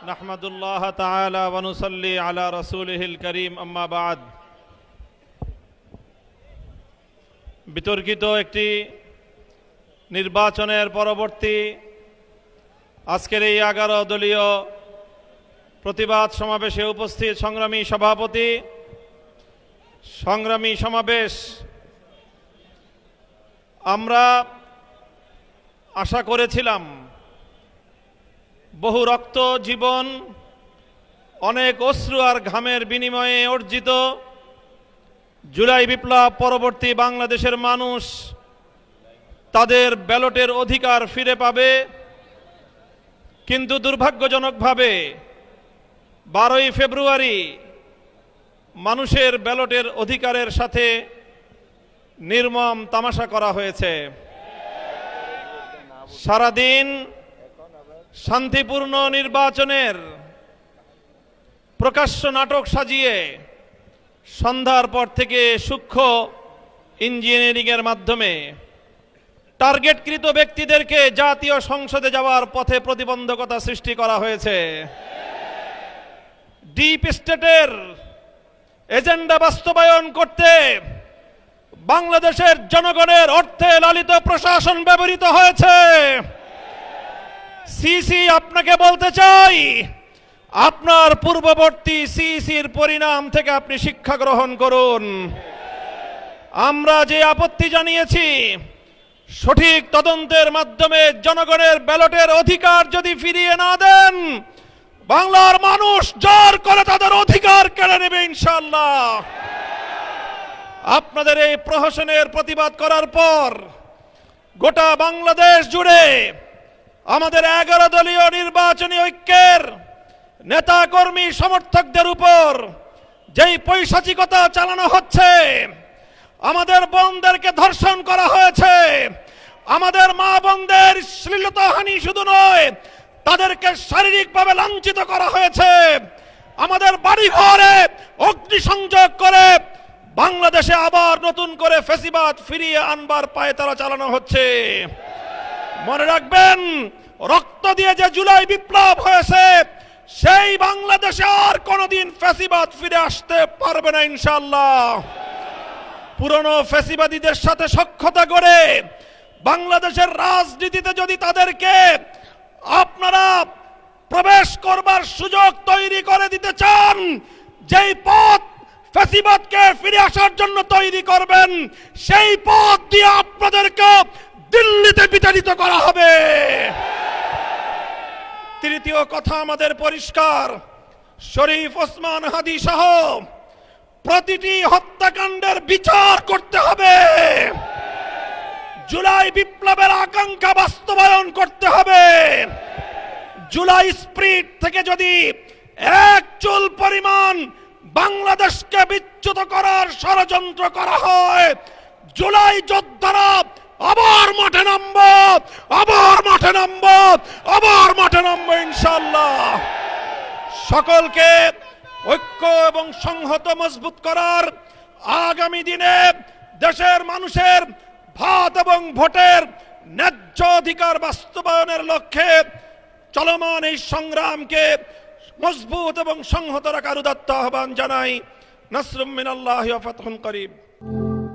نحمد الله تعالى ونصلي على رسوله الكريم أما بعد বিতর্কিত একটি নির্বাচনের পরবর্তী আজকের এই এগারো দলীয় প্রতিবাদ সমাবেশে উপস্থিত সংগ্রামী সভাপতি সংগ্রামী সমাবেশ আমরা আশা করেছিলাম বহু রক্ত জীবন, অনেক অশ্রু আর ঘামের বিনিময়ে অর্জিত। জুলাই বিপ্লব পরবর্তী বাংলাদেশের মানুষ তাদের ব্যালটের অধিকার ফিরে পাবে। কিন্তু দুর্ভাগ্যজনকভাবে বারোই ফেব্রুয়ারি মানুষের ব্যালটের অধিকারের সাথে নির্মম তামাশা করা হয়েছে। সারাদিন শান্তিপূর্ণ নির্বাচনের প্রকাশ্য নাটক সাজিয়ে সন্ধ্যার পর থেকে সূক্ষ্ম ইঞ্জিনিয়ারিংয়ের মাধ্যমে টার্গেটকৃত ব্যক্তিদেরকে জাতীয় সংসদে যাওয়ার পথে প্রতিবন্ধকতা সৃষ্টি করা হয়েছে। ডিপ স্টেটের এজেন্ডা বাস্তবায়ন করতে বাংলাদেশের জনগণের অর্থে লালিত প্রশাসন ব্যবহৃত হয়েছে। সিসি আপনাকে বলতে চাই। আপনার পূর্ববর্তী সিসির পরিণাম থেকে আপনি শিক্ষা গ্রহণ করুন। আমরা যে আপত্তি জানিয়েছি, সঠিক তদন্তের মাধ্যমে জনগণের ব্যালটের অধিকার যদি ফিরিয়ে না দেন, বাংলার মানুষ জোর করে তাদের অধিকার কেড়ে নেবে ইনশাল্লাহ আপনাদের এই প্রহসনের প্রতিবাদ করার পর গোটা বাংলাদেশ জুড়ে আমাদের এগারো দলীয় নির্বাচনী ঐক্যের নেতাকর্মী সমর্থকদের উপর যেই পৈশাচিকতা চালানো হচ্ছে, আমাদের বোনদেরকে ধর্ষণ করা হয়েছে। আমাদের মা বোনদের শ্লীলতাহানি শুধু নয়, তাদেরকে শারীরিকভাবে লাঞ্ছিত করা হয়েছে। আমাদের বাড়ি ঘরে অগ্নিসংযোগ করে বাংলাদেশে আবার নতুন করে ফেসিবাদ ফিরিয়ে আনবার পায়ে তারা চালানো হচ্ছে। মনে রাখবেন, রক্ত দিয়ে যে জুলাই বিপ্লব হয়েছে, সেই বাংলাদেশে আর কোনোদিন ফেসিবাদ ফিরে আসতে পারবে না ইনশাল্লাহ পুরনো ফেসিবাদীদের সাথে সক্ষতা করে বাংলাদেশের রাজনীতিতে যদি তাদেরকে আপনারা প্রবেশ করবার সুযোগ তৈরি করে দিতে চান, যেই পথ ফেসিবাদকে ফিরে আসার জন্য তৈরি করবেন, সেই পথ দিয়ে আপনাদেরকে দিল্লিতে বিতাড়িত করা হবে। তৃতীয় কথা আমাদের পরিষ্কার। শরীফ ওসমান হাদি সহ প্রতিটি হত্যাকাণ্ডের বিচার করতে হবে। জুলাই বিপ্লবের আকাঙ্ক্ষা বাস্তবায়ন করতে হবে। জুলাই স্প্রিট থেকে যদি এক চুল পরিমাণ বাংলাদেশকে বিচ্যুত করার ষড়যন্ত্র করা হয়, জুলাই যোদ্ধারা আবার মাঠে নামব, আবার মাঠে নামব, আবার মাঠে নামবো ইনশাল্লাহ সকলকে ঐক্য এবং সংহত মজবুত করার আগামী দিনে দেশের মানুষের ভাত এবং ভোটের ন্যায্য অধিকার বাস্তবায়নের লক্ষ্যে চলমান এই সংগ্রামকে মজবুত এবং সংহত রাখার উদাত্ত আহ্বান জানাই। নাসরুম মিনাল্লাহি ফাতহুন করিব